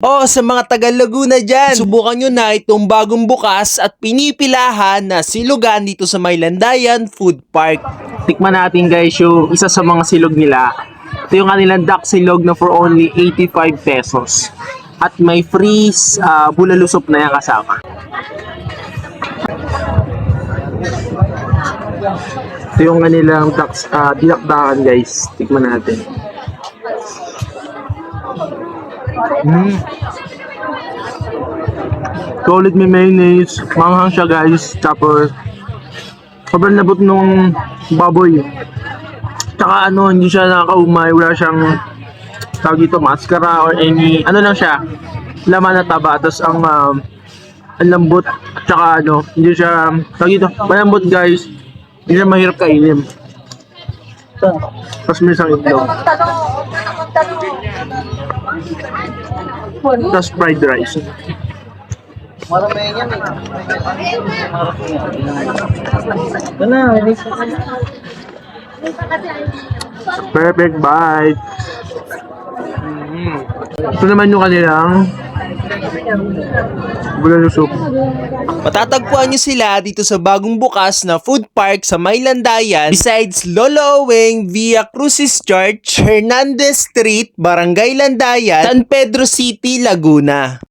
O sa mga taga Laguna dyan, subukan nyo na itong bagong bukas at pinipilahan na silugan dito sa Maylandayan Food Park. Tikman natin guys yung isa sa mga silog nila. Ito yung kanilang duck silog na for only 85 pesos. At may free uh, bulalusop na yan kasama. Ito yung kanilang duck, uh, dinakdakan guys. Tikman natin. Mm. Solid may mayonnaise. Manghang siya guys. Tapos sobrang labot nung baboy. Tsaka ano, hindi siya nakakaumay, wala siyang tawag dito, mascara or any, ano lang siya, laman na taba. Tapos ang, um, ang lambot, tsaka ano, hindi siya, tawag dito, malambot guys, hindi siya mahirap kainin. Tapos may isang itlog. Tapos fried rice. Perfect bite. Ito naman yung kanilang bulalo soup. Matatagpuan nyo sila dito sa bagong bukas na food park sa Maylandayan besides Lolo Owing Via Crucis Church, Hernandez Street, Barangay Landayan, San Pedro City, Laguna.